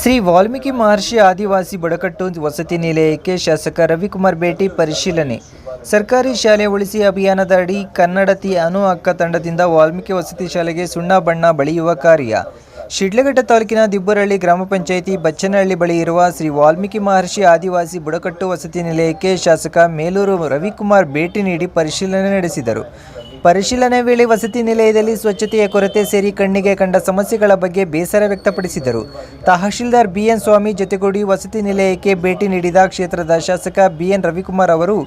ಶ್ರೀ ವಾಲ್ಮೀಕಿ ಮಹರ್ಷಿ ಆದಿವಾಸಿ ಬುಡಕಟ್ಟು ವಸತಿ ನಿಲಯಕ್ಕೆ ಶಾಸಕ ರವಿಕುಮಾರ್ ಭೇಟಿ ಪರಿಶೀಲನೆ. ಸರ್ಕಾರಿ ಶಾಲೆ ಉಳಿಸಿ ಅಭಿಯಾನದ ಅಡಿ ಕನ್ನಡತಿ ಅನು ಅಕ್ಕ ತಂಡದಿಂದ ವಾಲ್ಮೀಕಿ ವಸತಿ ಶಾಲೆಗೆ ಸುಣ್ಣ ಬಣ್ಣ ಬಳಿಯುವ ಕಾರ್ಯ. ಶಿಡ್ಲಘಟ್ಟ ತಾಲೂಕಿನ ದಿಬ್ಬರಹಳ್ಳಿ ಗ್ರಾಮ ಪಂಚಾಯಿತಿ ಬಚ್ಚನಹಳ್ಳಿ ಬಳಿ ಇರುವ ಶ್ರೀ ವಾಲ್ಮೀಕಿ ಮಹರ್ಷಿ ಆದಿವಾಸಿ ಬುಡಕಟ್ಟು ವಸತಿ ನಿಲಯಕ್ಕೆ ಶಾಸಕ ಮೇಲೂರು ರವಿಕುಮಾರ್ ಭೇಟಿ ನೀಡಿ ಪರಿಶೀಲನೆ ನಡೆಸಿದರು. ಪರಿಶೀಲನೆ ವೇಳೆ ವಸತಿ ನಿಲಯದಲ್ಲಿ ಸ್ವಚ್ಛತೆಯ ಕೊರತೆ ಸೇರಿ ಕಣ್ಣಿಗೆ ಕಂಡ ಸಮಸ್ಯೆಗಳ ಬಗ್ಗೆ ಬೇಸರ ವ್ಯಕ್ತಪಡಿಸಿದರು. ತಹಶೀಲ್ದಾರ್ ಬಿಎನ್ ಸ್ವಾಮಿ ಜೊತೆಗೂಡಿ ವಸತಿ ನಿಲಯಕ್ಕೆ ಭೇಟಿ ನೀಡಿದ ಕ್ಷೇತ್ರದ ಶಾಸಕ ಬಿಎನ್ ರವಿಕುಮಾರ್ ಅವರು,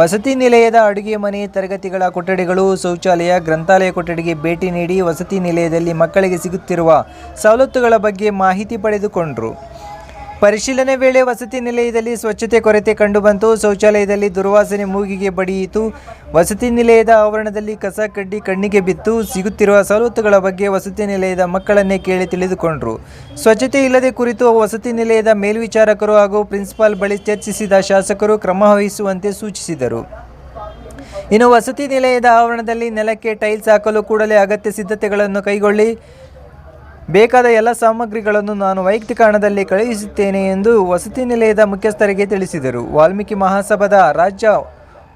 ವಸತಿ ನಿಲಯದ ಅಡುಗೆ ಮನೆ, ತರಗತಿಗಳ ಕೊಠಡಿಗಳು, ಶೌಚಾಲಯ, ಗ್ರಂಥಾಲಯ ಕೊಠಡಿಗೆ ಭೇಟಿ ನೀಡಿ ವಸತಿ ನಿಲಯದಲ್ಲಿ ಮಕ್ಕಳಿಗೆ ಸಿಗುತ್ತಿರುವ ಸವಲತ್ತುಗಳ ಬಗ್ಗೆ ಮಾಹಿತಿ ಪಡೆದುಕೊಂಡರು. ಪರಿಶೀಲನೆ ವೇಳೆ ವಸತಿ ನಿಲಯದಲ್ಲಿ ಸ್ವಚ್ಛತೆ ಕೊರತೆ ಕಂಡುಬಂತು, ಶೌಚಾಲಯದಲ್ಲಿ ದುರ್ವಾಸನೆ ಮೂಗಿಗೆ ಬಡಿಯಿತು. ವಸತಿ ನಿಲಯದ ಆವರಣದಲ್ಲಿ ಕಸ ಕಡ್ಡಿ ಕಣ್ಣಿಗೆ ಬಿತ್ತು. ಸಿಗುತ್ತಿರುವ ಸವಲತ್ತುಗಳ ಬಗ್ಗೆ ವಸತಿ ನಿಲಯದ ಮಕ್ಕಳನ್ನೇ ಕೇಳಿ ತಿಳಿದುಕೊಂಡರು. ಸ್ವಚ್ಛತೆ ಇಲ್ಲದೆ ಕುರಿತು ವಸತಿ ನಿಲಯದ ಮೇಲ್ವಿಚಾರಕರು ಹಾಗೂ ಪ್ರಿನ್ಸಿಪಾಲ್ ಬಳಿ ಚರ್ಚಿಸಿದ ಶಾಸಕರು ಕ್ರಮ ವಹಿಸುವಂತೆ ಸೂಚಿಸಿದರು. ಇನ್ನು ವಸತಿ ನಿಲಯದ ಆವರಣದಲ್ಲಿ ನೆಲಕ್ಕೆ ಟೈಲ್ಸ್ ಹಾಕಲು ಕೂಡಲೇ ಅಗತ್ಯ ಸಿದ್ಧತೆಗಳನ್ನು ಕೈಗೊಳ್ಳಿ. ಬೇಕಾದ ಎಲ್ಲ ಸಾಮಗ್ರಿಗಳನ್ನು ನಾನು ವೈಯಕ್ತಿಕ ಹಣದಲ್ಲಿ ಕಳುಹಿಸುತ್ತೇನೆ ಎಂದು ವಸತಿ ನಿಲಯದ ಮುಖ್ಯಸ್ಥರಿಗೆ ತಿಳಿಸಿದರು. ವಾಲ್ಮೀಕಿ ಮಹಾಸಭಾದ ರಾಜ್ಯ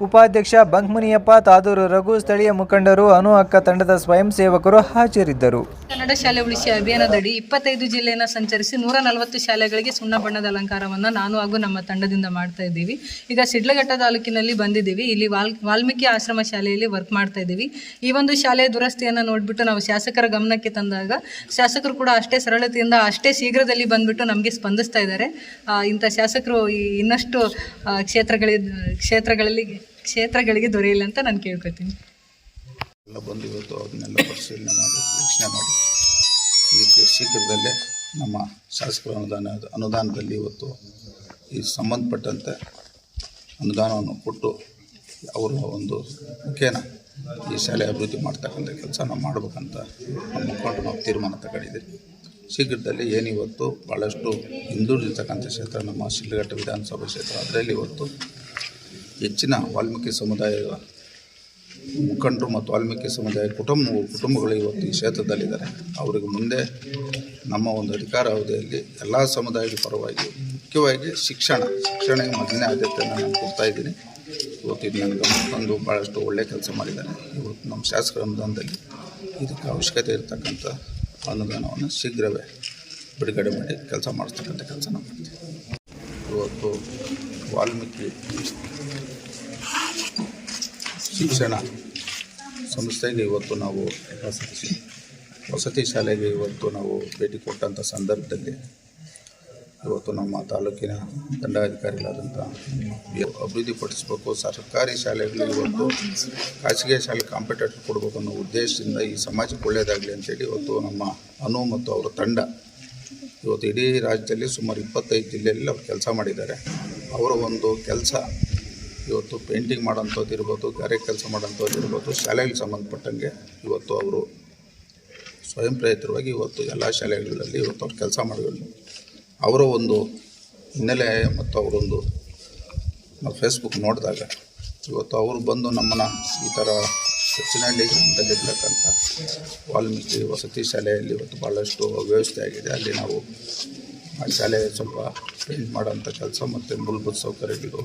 ಉಪಾಧ್ಯಕ್ಷ ಬಂಕ್ಮುನಿಯಪ್ಪ ತಾದೂರು ರಘು, ಸ್ಥಳೀಯ ಮುಖಂಡರು, ಅನು ಅಕ್ಕ ತಂಡದ ಸ್ವಯಂ ಸೇವಕರು ಹಾಜರಿದ್ದರು. ಕನ್ನಡ ಶಾಲೆ ಉಳಿಸಿ ಅಭಿಯಾನದಡಿ ಇಪ್ಪತ್ತೈದು ಜಿಲ್ಲೆಯನ್ನು ಸಂಚರಿಸಿ ನೂರ ನಲವತ್ತು ಶಾಲೆಗಳಿಗೆ ಸುಣ್ಣ ಬಣ್ಣದ ಅಲಂಕಾರವನ್ನು ನಾನು ಹಾಗೂ ನಮ್ಮ ತಂಡದಿಂದ ಮಾಡ್ತಾ ಇದ್ದೀವಿ. ಈಗ ಸಿಡ್ಲಘಟ್ಟ ತಾಲೂಕಿನಲ್ಲಿ ಬಂದಿದ್ದೀವಿ. ಇಲ್ಲಿ ವಾಲ್, ವಾಲ್ಮೀಕಿ ಆಶ್ರಮ ಶಾಲೆಯಲ್ಲಿ ವರ್ಕ್ ಮಾಡ್ತಾ ಇದ್ದೀವಿ. ಈ ಒಂದು ಶಾಲೆಯ ದುರಸ್ತಿಯನ್ನು ನೋಡಿಬಿಟ್ಟು ನಾವು ಶಾಸಕರ ಗಮನಕ್ಕೆ ತಂದಾಗ ಶಾಸಕರು ಕೂಡ ಅಷ್ಟೇ ಸರಳತೆಯಿಂದ ಅಷ್ಟೇ ಶೀಘ್ರದಲ್ಲಿ ಬಂದ್ಬಿಟ್ಟು ನಮಗೆ ಸ್ಪಂದಿಸ್ತಾ ಇದ್ದಾರೆ. ಇಂಥ ಶಾಸಕರು ಇನ್ನಷ್ಟು ಕ್ಷೇತ್ರಗಳಿ ಕ್ಷೇತ್ರಗಳಲ್ಲಿ ಕ್ಷೇತ್ರಗಳಿಗೆ ದೊರೆಯಿಲ್ಲ ಅಂತ ನಾನು ಕೇಳ್ಕೊತೀನಿ ಎಲ್ಲ ಬಂದು ಇವತ್ತು ಅದನ್ನೆಲ್ಲ ಪರಿಶೀಲನೆ ಮಾಡಿ, ವೀಕ್ಷಣೆ ಮಾಡಿ. ಇದಕ್ಕೆ ಶೀಘ್ರದಲ್ಲೇ ನಮ್ಮ ಶಾಸಕರ ಅನುದಾನ, ಅನುದಾನದಲ್ಲಿ ಇವತ್ತು ಈ ಸಂಬಂಧಪಟ್ಟಂತೆ ಅನುದಾನವನ್ನು ಕೊಟ್ಟು ಅವರ ಒಂದು ಮುಖೇನ ಈ ಶಾಲೆ ಅಭಿವೃದ್ಧಿ ಮಾಡ್ತಕ್ಕಂಥ ಕೆಲಸ ನಾವು ಮಾಡಬೇಕಂತ ನಮ್ಮ ಮುಖಂಡರು ನಾವು ತೀರ್ಮಾನ ತಗೊಂಡಿದ್ದೀವಿ. ಶೀಘ್ರದಲ್ಲಿ ಏನಿವತ್ತು ಭಾಳಷ್ಟು ಹಿಂದುಳಿದಿರ್ತಕ್ಕಂಥ ಕ್ಷೇತ್ರ, ನಮ್ಮ ಶಿಲ್ಲಘಟ್ಟ ವಿಧಾನಸಭಾ ಕ್ಷೇತ್ರ, ಅದರಲ್ಲಿ ಇವತ್ತು ಹೆಚ್ಚಿನ ವಾಲ್ಮೀಕಿ ಸಮುದಾಯದ ಮುಖಂಡರು ಮತ್ತು ವಾಲ್ಮೀಕಿ ಸಮುದಾಯ ಕುಟುಂಬ, ಕುಟುಂಬಗಳು ಇವತ್ತು ಈ ಕ್ಷೇತ್ರದಲ್ಲಿದ್ದಾರೆ. ಅವರಿಗೆ ಮುಂದೆ ನಮ್ಮ ಒಂದು ಅಧಿಕಾರ ಅವಧಿಯಲ್ಲಿ ಎಲ್ಲ ಸಮುದಾಯದ ಪರವಾಗಿ ಮುಖ್ಯವಾಗಿ ಶಿಕ್ಷಣ ಶಿಕ್ಷಣಕ್ಕೆ ಮೊದಲನೇ ಆದ್ಯತೆಯನ್ನು ನಾನು ಕೊಡ್ತಾ ಇದ್ದೀನಿ. ಇವತ್ತು ಇದು ನನ್ನ ಗಮನ ತಂದು ಭಾಳಷ್ಟು ಒಳ್ಳೆಯ ಕೆಲಸ ಮಾಡಿದ್ದಾರೆ. ಇವತ್ತು ನಮ್ಮ ಶಾಸಕರ ಅನುದಾನದಲ್ಲಿ ಇದಕ್ಕೆ ಅವಶ್ಯಕತೆ ಇರತಕ್ಕಂಥ ಅನುದಾನವನ್ನು ಶೀಘ್ರವೇ ಬಿಡುಗಡೆ ಮಾಡಿ ಕೆಲಸ ಮಾಡಿಸ್ತಕ್ಕಂಥ ಕೆಲಸ ನಾವು ಮಾಡ್ತೀವಿ. ಇವತ್ತು ವಾಲ್ಮೀಕಿ ಶಿಕ್ಷಣ ಸಂಸ್ಥೆಗೆ ಇವತ್ತು ನಾವು ವಸತಿ ಶಾಲೆಗೆ ಇವತ್ತು ನಾವು ಭೇಟಿ ಕೊಟ್ಟಂಥ ಸಂದರ್ಭದಲ್ಲಿ ಇವತ್ತು ನಮ್ಮ ತಾಲೂಕಿನ ದಂಡಾಧಿಕಾರಿಗಳಾದಂಥ ಅಭಿವೃದ್ಧಿಪಡಿಸಬೇಕು, ಸರ್ಕಾರಿ ಶಾಲೆಗಳು ಇವತ್ತು ಖಾಸಗಿ ಶಾಲೆ ಕಾಂಪಿಟೇಟರ್ ಕೊಡಬೇಕು ಅನ್ನೋ ಉದ್ದೇಶದಿಂದ ಈ ಸಮಾಜಕ್ಕೆ ಒಳ್ಳೆಯದಾಗಲಿ ಅಂತೇಳಿ ಇವತ್ತು ನಮ್ಮ ಅನು ಮತ್ತು ಅವರ ತಂಡ ಇವತ್ತು ಇಡೀ ರಾಜ್ಯದಲ್ಲಿ ಸುಮಾರು ಇಪ್ಪತ್ತೈದು ಜಿಲ್ಲೆಯಲ್ಲಿ ಅವ್ರು ಕೆಲಸ ಮಾಡಿದ್ದಾರೆ. ಅವರ ಒಂದು ಕೆಲಸ ಇವತ್ತು ಪೇಂಟಿಂಗ್ ಮಾಡೋಂಥದ್ದು ಇರ್ಬೋದು, ಗಾರೆ ಕೆಲಸ ಮಾಡೋಂಥದ್ದು ಇರ್ಬೋದು, ಶಾಲೆಗೆ ಸಂಬಂಧಪಟ್ಟಂಗೆ ಇವತ್ತು ಅವರು ಸ್ವಯಂ ಪ್ರೇರಿತವಾಗಿ ಇವತ್ತು ಎಲ್ಲ ಶಾಲೆಗಳಲ್ಲಿ ಇವತ್ತು ಅವ್ರು ಕೆಲಸ ಮಾಡಿದ್ರು. ಅವರ ಒಂದು ಹಿನ್ನೆಲೆ ಮತ್ತು ಅವರೊಂದು ಫೇಸ್ಬುಕ್ ನೋಡಿದಾಗ ಇವತ್ತು ಅವರು ಬಂದು ನಮ್ಮನ್ನು ಈ ಥರ ಅಂತ ಗ್ರಾಮದಲ್ಲಿರ್ತಕ್ಕಂಥ ವಾಲ್ಮೀಕಿ ವಸತಿ ಶಾಲೆಯಲ್ಲಿ ಇವತ್ತು ಭಾಳಷ್ಟು ವ್ಯವಸ್ಥೆ ಆಗಿದೆ. ಅಲ್ಲಿ ನಾವು ಆ ಶಾಲೆ ಸ್ವಲ್ಪ ಪೇಂಟ್ ಮಾಡೋಂಥ ಕೆಲಸ ಮತ್ತು ಮೂಲಭೂತ ಸೌಕರ್ಯಗಳು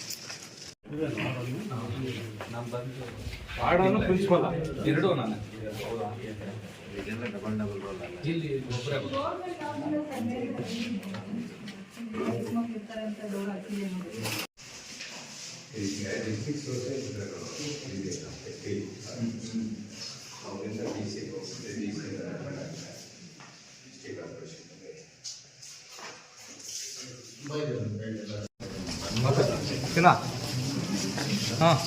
ಇವ್ರು ಕಳಿಸ್ತೀನಿ ಅವ್ರದ್ದು ಎಸ್ಟಿಮೇಟ್ ಮಾಡಿ ಅದನ್ನು ತಗೊಳ್ತೀನಿ Ah.